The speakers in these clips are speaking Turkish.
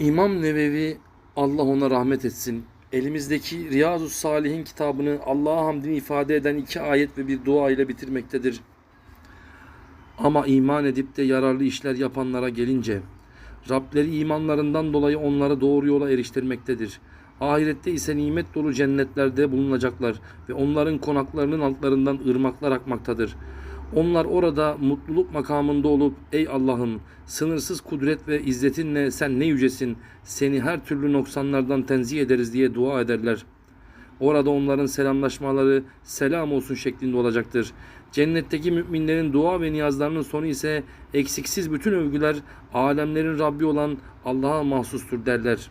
İmam Nevevi Allah ona rahmet etsin. Elimizdeki Riyazu Salihin kitabını Allah'a hamdini ifade eden iki ayet ve bir dua ile bitirmektedir. Ama iman edip de yararlı işler yapanlara gelince Rableri imanlarından dolayı onları doğru yola eriştirmektedir. Ahirette ise nimet dolu cennetlerde bulunacaklar ve onların konaklarının altlarından ırmaklar akmaktadır. Onlar orada mutluluk makamında olup ey Allah'ım sınırsız kudret ve izzetinle sen ne yücesin seni her türlü noksanlardan tenzih ederiz diye dua ederler. Orada onların selamlaşmaları selam olsun şeklinde olacaktır. Cennetteki müminlerin dua ve niyazlarının sonu ise eksiksiz bütün övgüler alemlerin Rabbi olan Allah'a mahsustur derler.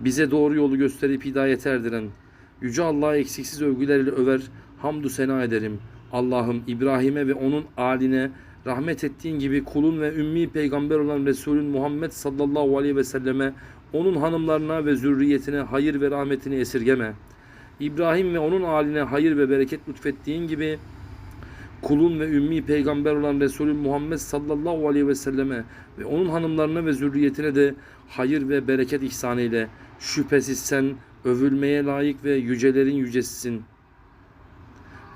Bize doğru yolu gösterip hidayet erdiren, Yüce Allah'a eksiksiz övgülerle över, hamdü sena ederim. Allah'ım İbrahim'e ve onun aline rahmet ettiğin gibi kulun ve ümmi peygamber olan Resulün Muhammed sallallahu aleyhi ve selleme, onun hanımlarına ve zürriyetine hayır ve rahmetini esirgeme. İbrahim ve onun aline hayır ve bereket lütfettiğin gibi kulun ve ümmi peygamber olan Resulü Muhammed sallallahu aleyhi ve selleme ve onun hanımlarına ve zürriyetine de hayır ve bereket ihsan. Şüphesiz sen övülmeye layık ve yücelerin yücesisin.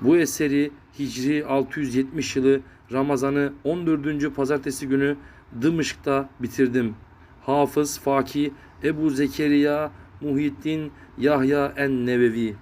Bu eseri Hicri 670 yılı Ramazan'ı 14. pazartesi günü Dımışk'ta bitirdim. Hafız Faki Ebu Zekeriya Muhyiddin Yahya en Nevevi